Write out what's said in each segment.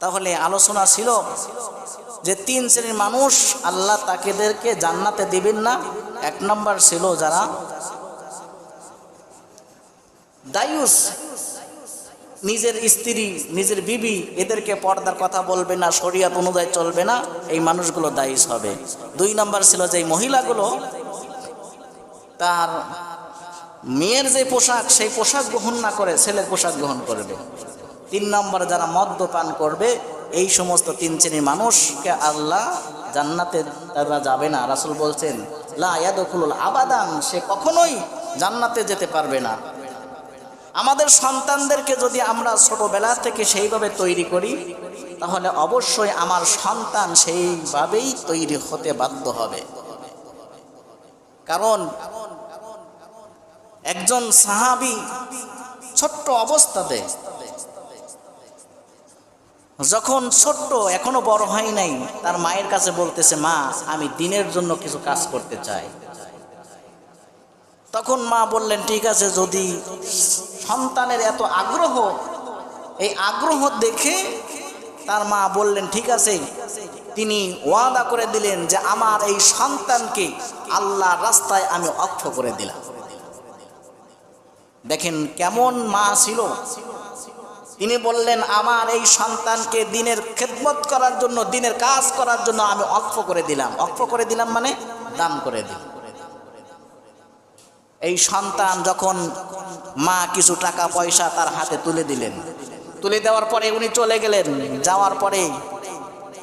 তাহলে আলোচনা ছিল যে তিন শ্রেণির মানুষ আল্লাহ তাকেদেরকে জান্নাতে দিবেন না। এক নম্বর ছিল যারা? দায়ুস। নিজের স্ত্রী, নিজের বিবি এদেরকে পর্দার কথা বলবে না, শরিয়াত অনুযায়ী চলবে না, এই মানুষগুলো দায়ুস হবে। দুই নম্বর ছিল যে মহিলাগুলো, তার মেয়ের যে পোশাক, সেই পোশাক গ্রহণ না করে ছেলের পোশাক গ্রহণ করবে। তিন নম্বর যারা মদ্যপান করবে, এই সমস্ত তিন শ্রেণির মানুষকে আল্লাহ জান্নাতে তারা যাবে না। রাসুল বলছেন, লা ইয়াদখুলুল আবাদান সে কখনোই জান্নাতে যেতে পারবে না। আমাদের সন্তানদেরকে যদি আমরা ছোটবেলা থেকে সেইভাবে তৈরি করি, তাহলে অবশ্যই আমার সন্তান সেইভাবেই তৈরি হতে বাধ্য হবে। কারণ একজন সাহাবি ছোট্ট অবস্থাতে যখন ছোট্ট, এখনও বড় হয় নাই, তার মায়ের কাছে বলতেছে, মা, আমি দিনের জন্য কিছু কাজ করতে চাই। তখন মা বললেন, ঠিক আছে, যদি সন্তানের এত আগ্রহ, এই আগ্রহ দেখে তার মা বললেন, ঠিক আছে। তিনি ওয়াদা করে দিলেন যে, আমার এই সন্তানকে আল্লাহ রাস্তায় আমি অক্ষ করে দিলাম। দেখেন কেমন মা ছিল। তিনি বললেন, আমার এই সন্তানকে দিনের খেদমত করার জন্য, দিনের কাজ করার জন্য আমি অক্ষ করে দিলাম। অক্ষ করে দিলাম মানে দান করে দিলাম। এই সন্তান যখন মা কিছু টাকা, পয়সা তার হাতে তুলে দিলেন, তুলে দেওয়ার পরে উনি চলে গেলেন। যাওয়ার পরে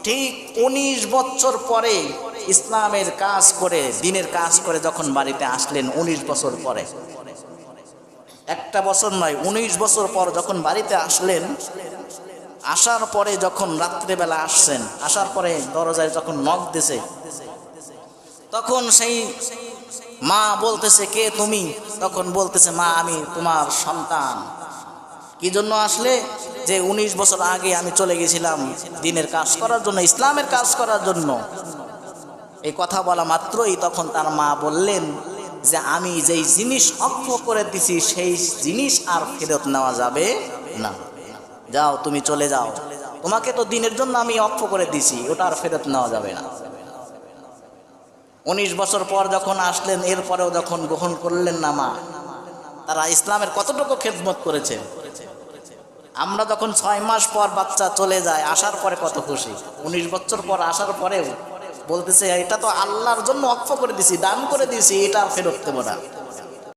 ঠিক উনিশ বছর পরে ইসলামের কাজ করে, দিনের কাজ করে যখন বাড়িতে আসলেন, উনিশ বছর পরে। একটা বছর নয়, উনিশ বছর পর যখন বাড়িতে আসলেন, আসার পরে যখন রাত্রেবেলা আসছেন, আসার পরে দরজায় যখন নখ দিছে, তখন সেই মা বলতেছে, কে তুমি? তখন বলতেছে, মা, আমি তোমার সন্তান। কি জন্য আসলে? যে উনিশ বছর আগে আমি চলে গেছিলাম দিনের কাজ করার জন্য, ইসলামের কাজ করার জন্য। এই কথা বলা মাত্রই তখন তার মা বললেন যে আমি যেই জিনিস অক্ষ করে দিছি, সেই জিনিস আর ফেরত নেওয়া যাবে না। যাও, তুমি চলে যাও। তোমাকে তো দিনের জন্য আমি অক্ষ করে দিছি, ওটা আর ফেরত নেওয়া যাবে না। উনিশ বছর পর যখন আসলেন, এরপরেও যখন গ্রহণ করলেন না মা, তারা ইসলামের কতটুকু খেদমত করেছেন আমরা যখন ছয় মাস পর বাচ্চা চলে যায়, আসার পরে কত খুশি। উনিশ বছর পর আসার পরেও বলতেছে, এটা তো আল্লাহর জন্য অক্ষ করে দিছি, দান করে দিছি, এটা ফেরত দেবো না।